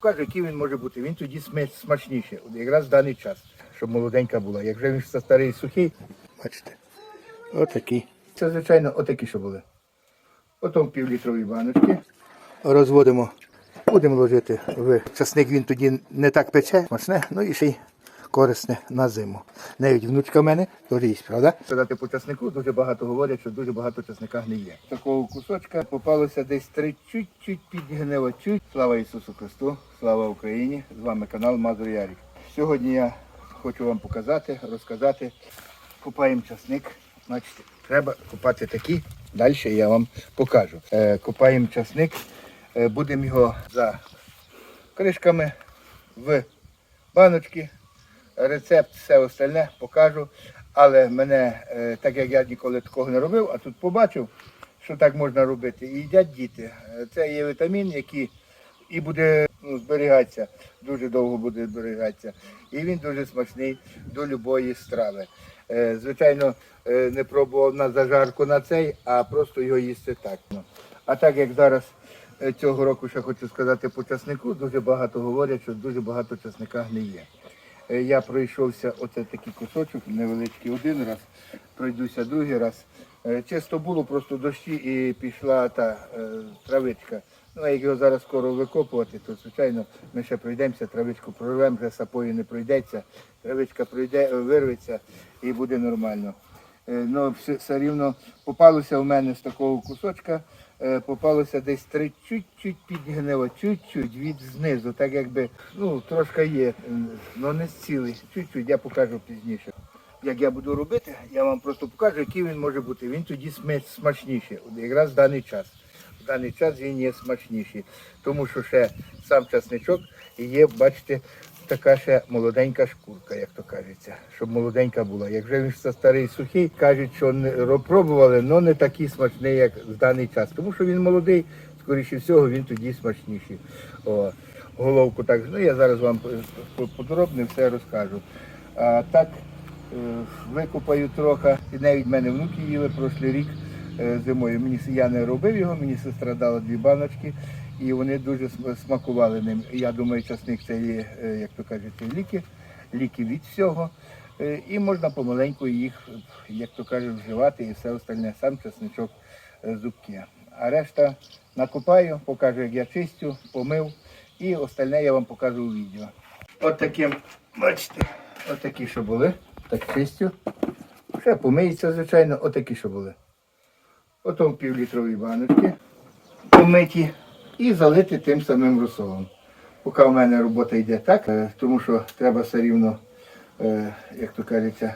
Каже, який він може бути. Він тоді смачніший. Якраз в даний час, щоб молоденька була. Якщо він старий сухий, бачите, отакий. Це, звичайно, отакі, що були. Потім півлітрові баночки. Розводимо. Будемо ложити в часник, він тоді не так пече, смачне, ну і ще й корисне на зиму. Навіть внучка в мене теж їсть, правда? Сказати по часнику дуже багато говорять, що дуже багато часника гниє. Такого кусочка попалося десь три чуть-чуть підгнило. Чуть. Слава Ісусу Христу, слава Україні! З вами канал Мазур Ярік. Сьогодні я хочу вам показати, розказати. Купаємо часник. Бачите, треба купати такі. Далі я вам покажу. Е, купаємо часник. Е, будемо його за кришками в баночки. Рецепт, все остальне покажу. Але мене, е, так як я ніколи такого не робив, а тут побачив, що так можна робити. І їдять діти. Е, Це є вітамін, який і буде ну, зберігатися, дуже довго буде зберігатися. І він дуже смачний до любої страви. Е, Звичайно, не пробував на зажарку на цей, а просто його їсти так. ну. А так як зараз цього року ще хочу сказати по часнику, дуже багато говорять, що дуже багато часника гниє. Е, Я пройшовся оце такий кусочок, невеличкий один раз, пройдуся другий раз. Е, Чисто було просто дощі і пішла та е, травичка. Ну, а як його зараз скоро викопувати, то звичайно ми ще пройдемося, травичку прорвемо, вже сапою не пройдеться, травичка пройде, вирветься і буде нормально. Ну, все, все рівно попалося в мене з такого кусочка, попалося десь три чуть-чуть підгнило, чуть-чуть від знизу, так якби, ну, трошки є, але не цілий, чуть-чуть, я покажу пізніше. Як я буду робити, я вам просто покажу, який він може бути. Він тоді смачніший, якраз в даний час. В даний час він є смачніший, тому що ще сам часничок є, бачите, така ще молоденька шкурка, як то кажеться, щоб молоденька була. Як вже він ж старий сухий, кажуть, що не пробували, але не такий смачний, як в даний час. Тому що він молодий, скоріше всього, він тоді смачніший. О, головку так, ну я зараз вам по- по- подробно все розкажу. А так е, викопаю трохи. І навіть мене внуки їли прошлий рік е, зимою. Мені я не робив його, мені сестра дала дві баночки, і вони дуже смакували ним. Я думаю, часник це є, е, як то кажуть, ліки, ліки від всього. Е, І можна помаленьку їх, як то кажуть, вживати і все остальне, сам часничок е, зубки. А решта накопаю, покажу, як я чистю, помив, і остальне я вам покажу у відео. От таким, бачите, от такі, що були, так чистю. Ще помиється, звичайно, отакі, що були. Потім півлітрові баночки помиті і залити тим самим розсолом. Поки в мене робота йде так, е, тому що треба все рівно, е, як то кажеться,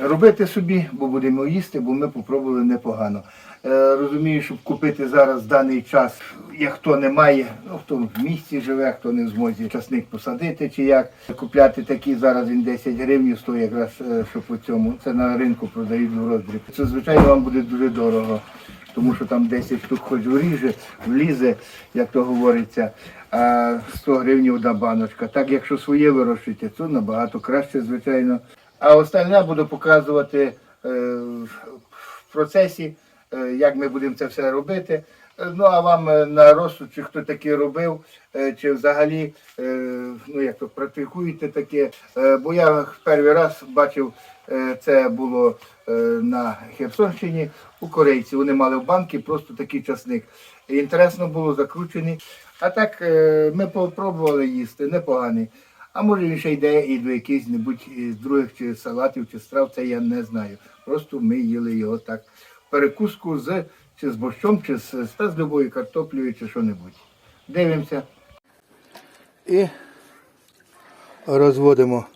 робити собі, бо будемо їсти, бо ми попробували непогано. Е, Розумію, щоб купити зараз даний час, як хто не має, ну хто в місті живе, хто не в змозі часник посадити чи як. Купляти такі зараз він 10 гривень стоїть якраз, що по цьому. Це на ринку продають в роздріб. Це звичайно вам буде дуже дорого. Тому що там 10 штук хоч вріже, влізе, як то говориться, а 100 гривень одна баночка. Так, якщо своє вирощуєте, то набагато краще, звичайно. А остальне буду показувати е, в процесі, е, як ми будемо це все робити. Е, Ну а вам на розсуд, чи хто таке робив, чи взагалі ну як то практикуєте таке. Бо я перший раз бачив, це було на Херсонщині у корейці. Вони мали в банки просто такий часник. Інтересно було закручений. А так е, ми попробували їсти, непоганий. А може він ще йде і до якихось небудь із других чи салатів, чи страв, це я не знаю. Просто ми їли його так. Перекуску з чи з борщом, чи з, та з любою картоплею, чи що-небудь. Дивимося. І розводимо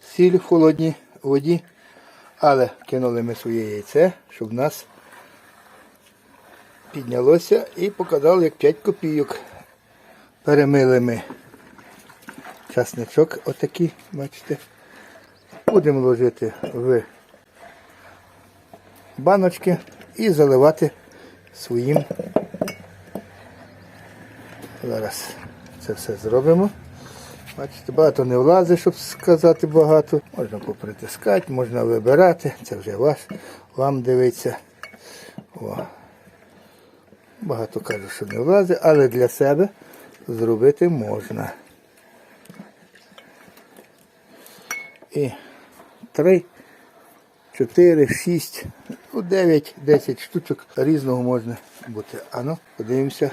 сіль в холодній воді, але кинули ми своє яйце, щоб в нас піднялося і показали, як 5 копійок. Перемили ми часничок отакий, бачите. Будемо ложити в баночки і заливати своїм. Зараз це все зробимо. Бачите, багато не влазить, щоб сказати багато. Можна попритискати, можна вибирати, це вже ваш, вам дивиться. О. Багато кажуть, що не влазить, але для себе зробити можна. І три, чотири, шість, ну, дев'ять, десять штучок різного можна бути. А ну, подивимося,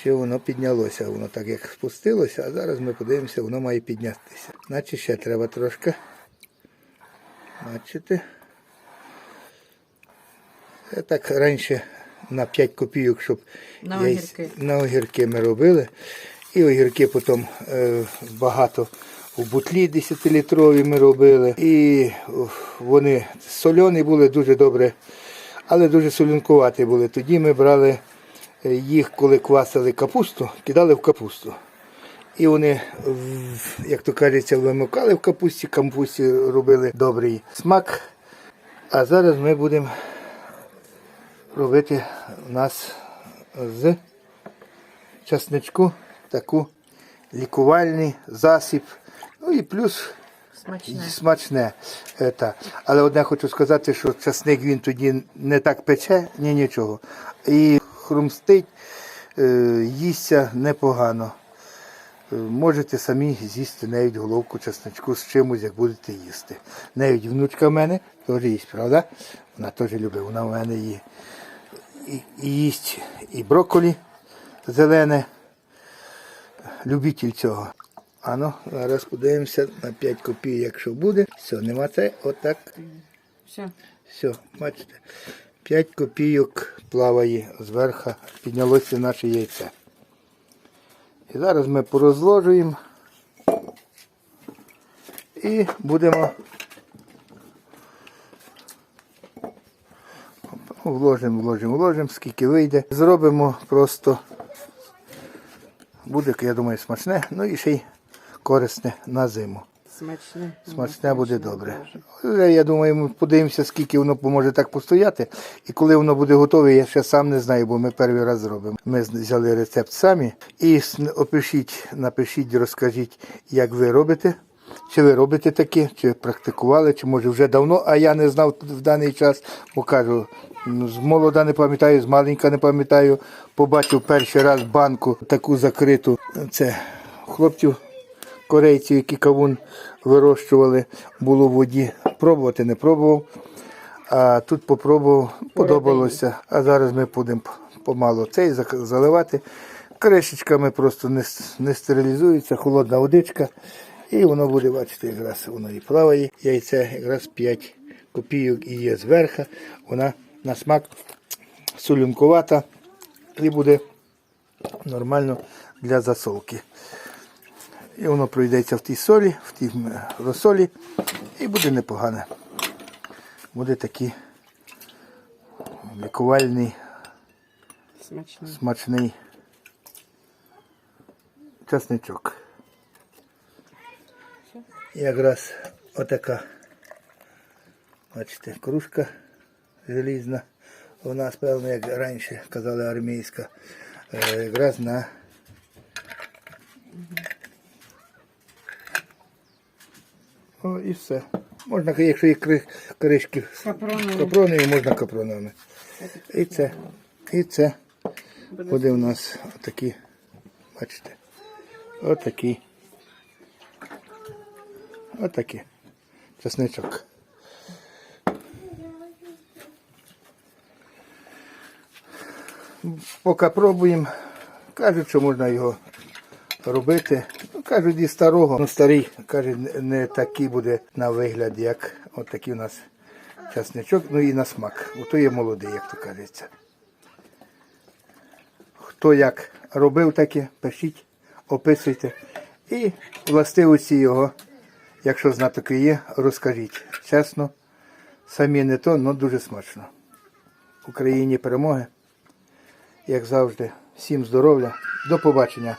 що воно піднялося. Воно так як спустилося, а зараз ми подивимося, воно має піднятися. Значить, ще треба трошки. Бачите? Це так раніше на 5 копійок, щоб На огірки. на огірки ми робили. І огірки потім е, багато в бутлі 10-літрові ми робили. І вони сольоні були дуже добре, але дуже солінкуваті були. Тоді ми брали їх, коли квасили капусту, кидали в капусту. І вони, як то кажеться, вимикали в капусті, капусті робили добрий смак. А зараз ми будемо робити у нас з часничку таку лікувальний засіб. Ну і плюс Смачне. смачне. Е, та. Але одне хочу сказати, що часник він тоді не так пече, ні нічого. І хрумстить, е, їсться непогано. Е, Можете самі з'їсти навіть головку часничку з чимось, як будете їсти. Навіть внучка в мене теж їсть, правда? Вона теж любить, вона в мене є. І, і їсть і брокколі зелене. Любитель цього. А ну, зараз подивимося на 5 копійок, якщо буде. Все, нема це, отак. Все. Все, бачите. 5 копійок плаває зверху, піднялося наше яйце. І зараз ми порозложуємо і будемо вложимо, вложимо, вложимо, скільки вийде. Зробимо просто, буде, я думаю, смачне, ну і ще й корисне на зиму. Смачне. Смачне буде добре. Вже, я думаю, ми подивимося, скільки воно поможе так постояти. І коли воно буде готове, я ще сам не знаю, бо ми перший раз зробимо. Ми взяли рецепт самі. І опишіть, напишіть, розкажіть, як ви робите. Чи ви робите таке, чи практикували, чи може вже давно, а я не знав в даний час, бо кажу, ну, з молода не пам'ятаю, з маленька не пам'ятаю. Побачив перший раз банку таку закриту. Це хлопців корейці, які кавун вирощували, було в воді. Пробувати не пробував. А тут попробував, подобалося. А зараз ми будемо помалу цей заливати. Кришечками просто не, не стерилізується, холодна водичка. І воно буде, бачите, якраз воно і плаває. Яйце якраз 5 копійок і є зверху. Вона на смак солюнкувата і буде нормально для засолки. І воно пройдеться в тій солі, в тій розсолі, і буде непогане. Буде такий лікувальний, Смачне. смачний часничок. І якраз отака, бачите, кружка желізна. Нас, певно, як раніше казали, армійська, е, якраз на О, і все. Можна, якщо є кри- кришки з капронові, можна капроновими. І це, і це буде у нас отакі, бачите, отакі. Отакі. Чесничок. Поки пробуємо, кажуть, що можна його робити. Кажуть, і старого. Ну, старий, каже, не- такий буде на вигляд, як от такий у нас часничок, ну і на смак. Ото є молодий, як то кажеться. Хто як робив таке, пишіть, описуйте. І властивості його, якщо знатоки є, розкажіть. Чесно, самі не то, але дуже смачно. Україні перемоги. Як завжди, всім здоров'я. До побачення.